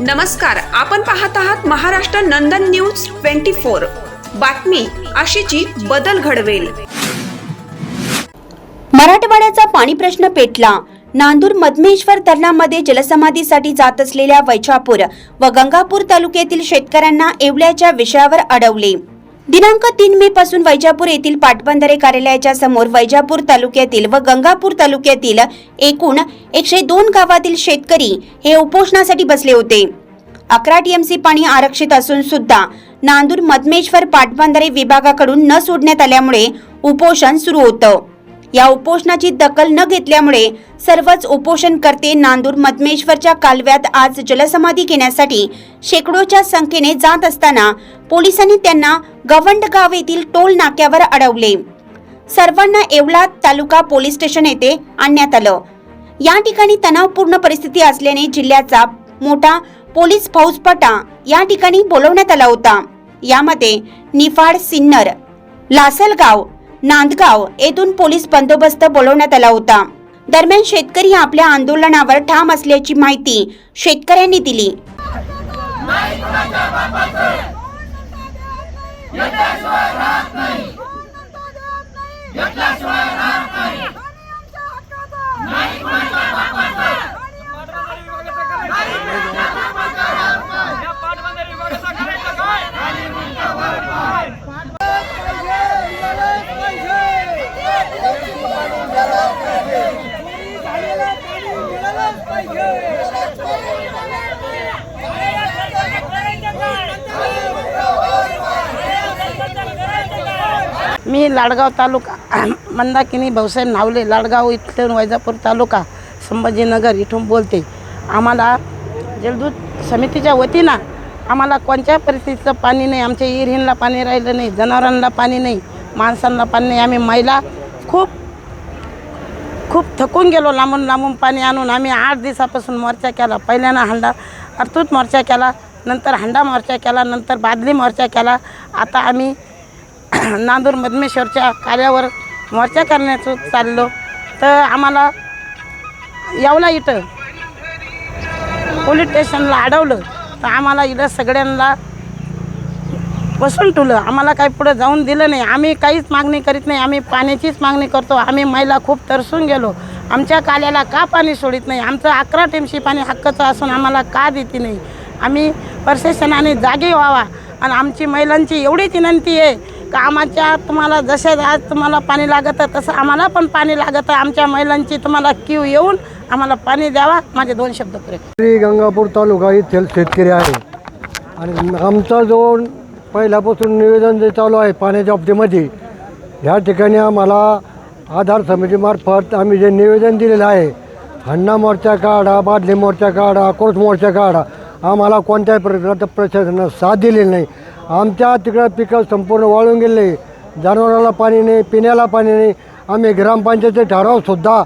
नमस्कार आपण पाहत आहात Maharashtra Nandan news twenty four. बातमी अशीची बदल घडवेल. मराठवाड्याचा पाणी प्रश्न पेटला. नांदूर मधमेश्वर धरणामध्ये जलसमाधीसाठी जात असलेल्या वैजापूर व गंगापूर तालुक्यातील शेतकऱ्यांना एवल्याच्या विषयावर अडवले. दिनांक तीन मे पासून वैजापूर येथील पाटबंधारे कार्यालयाच्या समोर वैजापूर तालुक्यातील व गंगापूर तालुक्यातील एकूण एकशे दोन गावातील शेतकरी हे उपोषणासाठी बसले होते. अकरा टीएमसी पाणी आरक्षित असून सुद्धा नांदूर मधमेश्वर पाटबंधारे विभागाकडून न सोडण्यात आल्यामुळे उपोषण सुरू होतं. या उपोषणाची दखल न घेतल्यामुळे सर्वच उपोषणकर्ते नांदूर मधमेश्वरच्या कालव्यात आज जलसमाधी घेण्यासाठी शेकडोच्या संख्येने जात असताना पोलिसांनी त्यांना गवंडगाव येथील टोल नाक्यावर अडवले. सर्वांना येवला तालुका पोलीस स्टेशन येथे आणण्यात आलं. या ठिकाणी तणावपूर्ण परिस्थिती असल्याने जिल्ह्याचा मोठा पोलीस फौजपटा या ठिकाणी बोलवण्यात आला होता. यामध्ये निफाड सिन्नर लासलगाव नांदगाव येथून पोलीस बंदोबस्त बोलवण्यात आला होता. दरम्यान शेतकरी आपल्या आंदोलनावर ठाम असल्याची माहिती शेतकऱ्यांनी दिली. नाही. मी लाडगाव तालुका मंदाकिनी भाऊसाहेब नावले लाडगाव इथून वैजापूर तालुका संभाजीनगर इथून बोलते. आम्हाला जलदूत समितीच्या वतीनं आम्हाला कोणत्या परिस्थितीचं पाणी नाही आमच्या इरहिनला पाणी राहिलं नाही जनावरांना पाणी नाही माणसांना पाणी नाही. आम्ही महिला खूप खूप थकून गेलो लांबून लांबून पाणी आणून आम्ही आठ दिवसापासून मोर्चा केला. पहिल्यानं हंडा अर्थूत मोर्चा केला नंतर हंडा मोर्चा केला नंतर बादली मोर्चा केला. आता आम्ही नांदूर मधमेश्वरच्या कार्यावर मोर्चा करण्याचं चाललो. तर आम्हाला यावला इथं पोलीस स्टेशनला अडवलं. तर आम्हाला इथं सगळ्यांना बसून ठेवलं. आम्हाला काही पुढं जाऊन दिलं नाही. आम्ही काहीच मागणी करीत नाही. आम्ही पाण्याचीच मागणी करतो. आम्ही महिला खूप तरसून गेलो. आमच्या काल्याला का पाणी सोडित नाही? आमचं अकरा टेमशी पाणी हक्काचं असून आम्हाला का देते नाही? आम्ही प्रशासनाने जागे व्हावा. आणि आमची महिलांची एवढीच विनंती आहे कामाच्या तुम्हाला जसे आज तुम्हाला पाणी लागत आहे तसं आम्हाला पण पाणी लागत. आहे आमच्या महिलांची तुम्हाला क्यू येऊन आम्हाला पाणी द्यावा. माझे दोन शब्द पुरे. श्री गंगापूर तालुका येथील शेतकरी आहे. आणि आमचा जो पहिल्यापासून निवेदन जे चालू आहे पाण्याच्या बाबतीमध्ये ह्या ठिकाणी आम्हाला आधार समितीमार्फत आम्ही जे निवेदन दिलेलं आहे हण्णा मोर्चा काढा बादली मोर्चा काढा कोर्स मोर्चा काढा आम्हाला कोणत्याही प्रकारचं प्रशासनानं साथ दिलेली नाही. आमच्या तिकडं पिकं संपूर्ण वाळून गेले. जनावराला पाणी नाही पिण्याला पाणी नाही. आम्ही ग्रामपंचायतीचे ठरावसुद्धा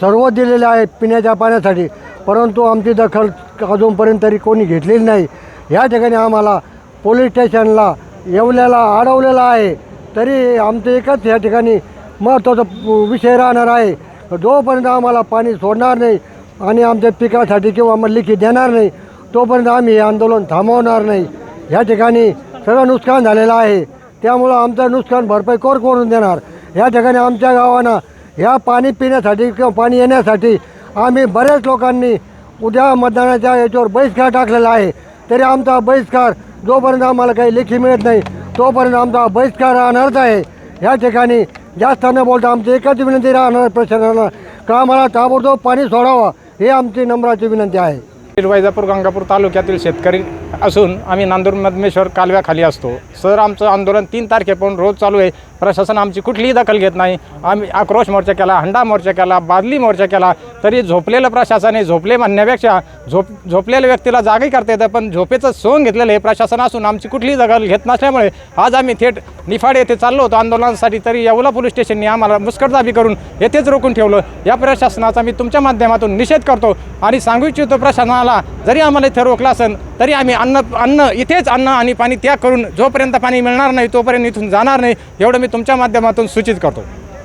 सर्व दिलेले आहे पिण्याच्या पाण्यासाठी. परंतु आमची दखल अजूनपर्यंत तरी कोणी घेतलेली नाही. ह्या ठिकाणी आम्हाला पोलीस स्टेशनला येवल्याला अडवलेलं आहे. तरी आमचं एकच या ठिकाणी महत्त्वाचा विषय राहणार आहे. जोपर्यंत आम्हाला पाणी सोडणार नाही आणि आमच्या पिकासाठी किंवा आम्हाला लिखी देणार नाही तोपर्यंत आम्ही हे आंदोलन थांबवणार नाही. या ठिकाणी सगळं नुकसान झालेलं आहे. त्यामुळं आमचं नुकसान भरपाई कोर करून देणार? या ठिकाणी आमच्या गावानं ह्या पाणी पिण्यासाठी किंवा पाणी येण्यासाठी आम्ही बऱ्याच लोकांनी उद्या मतदानाच्या याच्यावर बहिष्कार टाकलेला आहे. तरी आमचा बहिष्कार जोपर्यंत आम्हाला काही लेखी मिळत नाही तोपर्यंत आमचा बहिष्कार राहणारच आहे. या ठिकाणी जास्त न बोलता आमची एकच विनंती राहणार प्रशासनाला का आम्हाला ताबडतोब पाणी सोडावं हे आमची नम्राची विनंती आहे. वैजापूर गंगापूर तालुक्यातील शेतकरी असून आम्ही नांदूर मधमेश्वर कालव्याखाली असतो. सर आमचं आंदोलन तीन तारखेपासून रोज चालू आहे. प्रशासन आमची कुठलीही दखल घेत नाही. आम्ही आक्रोश मोर्चा केला हंडा मोर्चा केला बादली मोर्चा केला तरी झोपलेलं प्रशासन आहे झोपले म्हणण्यापेक्षा झोप झोपलेल्या व्यक्तीला जागी करता येतं पण झोपेचं सोंग घेतलेलं आहे प्रशासन असून आमची कुठलीही दखल घेत नसल्यामुळे आज आम्ही थेट निफाड येथे चाललो होतो आंदोलनासाठी तरी येवला पोलीस स्टेशनने आम्हाला मुस्कटदाबी करून येथेच रोखून ठेवलं. या प्रशासनाचा मी तुमच्या माध्यमातून निषेध करतो आणि सांगू इच्छितो प्रशासनाला जरी आम्हाला इथे रोखला असेल तरी आम्ही अन्न अन्न इथेच अन्न आणि पाणी त्याग करून जोपर्यंत पाणी मिळणार नाही तोपर्यंत इथून जाणार नाही एवढं मी तुमच्या माध्यमातून सूचित करतो.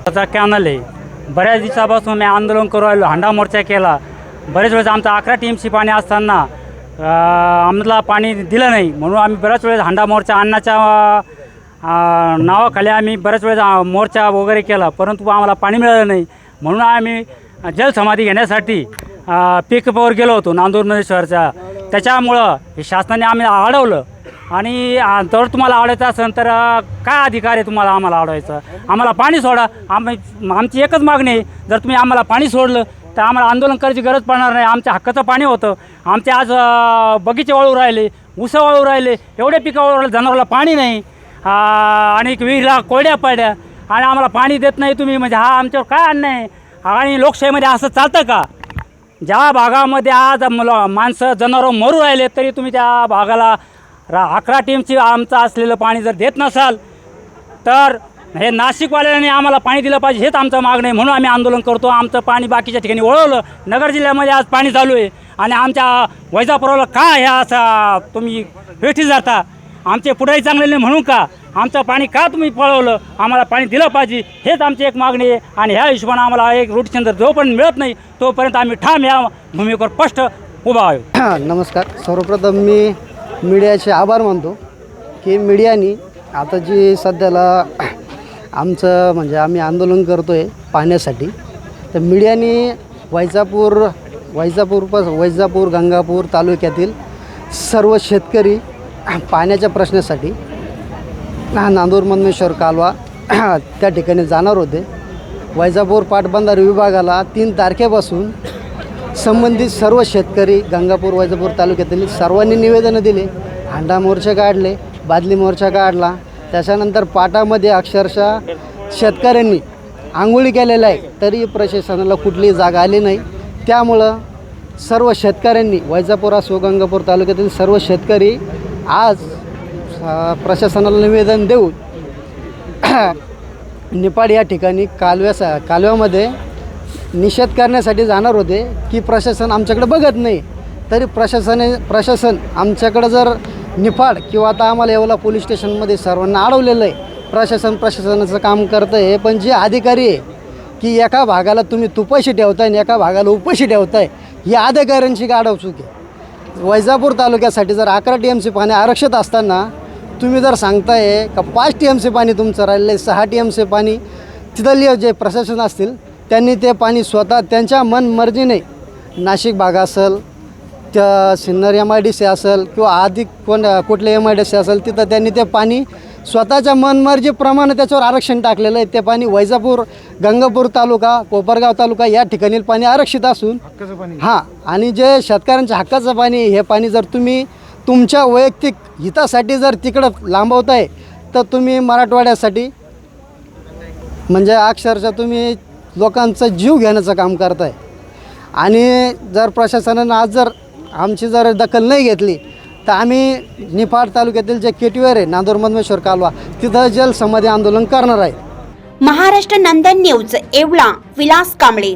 त्याचा कॅनल आहे. बऱ्याच दिवसापासून मी आंदोलन करू राहिलो हांडा मोर्चा केला. बरेच वेळेस आमचा अकरा टीमची पाणी असताना आम्हाला पाणी दिलं नाही. म्हणून आम्ही बऱ्याच वेळेस हांडा मोर्चा अन्नाच्या नावाखाली आम्ही बऱ्याच वेळेस मोर्चा वगैरे केला. परंतु आम्हाला पाणी मिळालं नाही. म्हणून आम्ही जलसमाधी घेण्यासाठी अ, गेलो होतो नांदूर नदीश्वरच्या. त्याच्यामुळं हे शासनाने आम्ही अडवलं. आणि जर तुम्हाला अडवायचं असेल तर काय अधिकार आहे तुम्हाला आम्हाला अडवायचं? आम्हाला पाणी सोडा. आम्ही आमची एकच मागणी आहे. जर तुम्ही आम्हाला पाणी सोडलं तर आम्हाला आंदोलन करायची गरज पडणार नाही. आमच्या हक्काचं पाणी होतं. आमचे आज बगीचे वाळू राहिले उसा वाळू राहिले एवढे पिकं वाळू राहिले जनावरला पाणी नाही. आणि विहिरीला कोरड्या पडल्या. आणि आम्हाला पाणी देत नाही तुम्ही. म्हणजे हा आमच्यावर काय अन्याय आणि लोकशाहीमध्ये असं चालतं का? ज्या भागामध्ये आज मुलं माणसं जनावरं मरू राहिले तरी तुम्ही त्या भागाला रा अकरा टीमची आमचं असलेलं पाणी जर देत नसाल तर हे नाशिकवाल्यांनी आम्हाला पाणी दिलं पाहिजे हेच आमचं मागणं आहे. म्हणून आम्ही आंदोलन करतो. आमचं पाणी बाकीच्या ठिकाणी वळवलं. नगर जिल्ह्यामध्ये आज पाणी चालू आहे. आणि आमच्या वैजापुराला का ह्या असा तुम्ही भेटी जाता. आमचे पुढेही चांगले नाही म्हणून का? आमचं पाणी का तुम्ही पळवलं? आम्हाला पाणी दिलं पाहिजे. हेच आमची एक मागणी आहे. आणि ह्या हिशोबानं आम्हाला एक रूटचंद्र जोपर्यंत मिळत नाही तोपर्यंत आम्ही ठाम या भूमिकेवर स्पष्ट उभा आहे नमस्कार. सर्वप्रथम मी मीडियाचे आभार मानतो की मीडियानी आता जी सध्याला आमचं म्हणजे आम्ही आंदोलन करतो आहे पाण्यासाठी तर मीडियानी वैजापूर वैजापूरपास वैजापूर गंगापूर तालुक्यातील सर्व शेतकरी पाण्याच्या प्रश्नासाठी नांदूर मनमेश्वर कालवा त्या ठिकाणी जाणार होते. वैजापूर पाटबंधारे विभागाला तीन तारखेपासून संबंधित सर्व शेतकरी गंगापूर वैजापूर तालुक्यातील सर्वांनी निवेदनं दिले. हांडा मोर्चा काढले बादली मोर्चा काढला. त्याच्यानंतर पाटामध्ये अक्षरशः शेतकऱ्यांनी आंघोळी केलेल्या आहे तरी प्रशासनाला कुठलीही जागा आली नाही. त्यामुळं सर्व शेतकऱ्यांनी वैजापूर असो गंगापूर तालुक्यातील सर्व शेतकरी आज प्रशासनाला निवेदन देऊन निपाड या ठिकाणी कालव्यासा कालव्यामध्ये निषेध करण्यासाठी जाणार होते की प्रशासन आमच्याकडे बघत नाही. तरी प्रशासने प्रशासन आमच्याकडं जर निफाड किंवा आता आम्हाला येवला पोलीस स्टेशनमध्ये सर्वांना अडवलेलं आहे प्रशासन प्रशासनाचं काम करतं आहे पण जे अधिकारी आहे की एका भागाला तुम्ही तुपाशी ठेवताय आणि एका भागाला उपाशी ठेवताय या अधिकाऱ्यांची गाडव चूक आहे. वैजापूर तालुक्यासाठी जर अकरा टी एम सी पाणी आरक्षित असताना तुम्ही जर सांगताय का पाच टी एम सी पाणी तुमचं राहिलं आहे सहा टी एम सी पाणी तिथले जे प्रशासन असतील त्यांनी ते पाणी स्वतः त्यांच्या मनमर्जीने नाशिक भाग असेल त्या Sinnar M I D C असेल किंवा आधी कोण कुठले एम आय डी सी असेल तिथं त्यांनी ते पाणी स्वतःच्या मनमर्जीप्रमाणे त्याच्यावर आरक्षण टाकलेलं आहे. ते पाणी वैजापूर गंगापूर तालुका कोपरगाव तालुका या ठिकाणी पाणी आरक्षित असून हां आणि जे शेतकऱ्यांच्या हक्काचं पाणी हे पाणी जर तुम्ही तुमच्या वैयक्तिक हितासाठी जर तिकडं लांबवताय तर तुम्ही मराठवाड्यासाठी म्हणजे अक्षरशः तुम्ही लोकांचा जीव घेण्याचं काम करताय. आणि जर प्रशासनानं आज जर आमची जर दखल नाही घेतली तर आम्ही निफाड तालुक्यातील जे केटीवर आहे नांदूर मधमेश्वर कालवा तिथं जलसमाधी आंदोलन करणार आहे. महाराष्ट्र नंदन न्यूज येवला विलास कांबळे.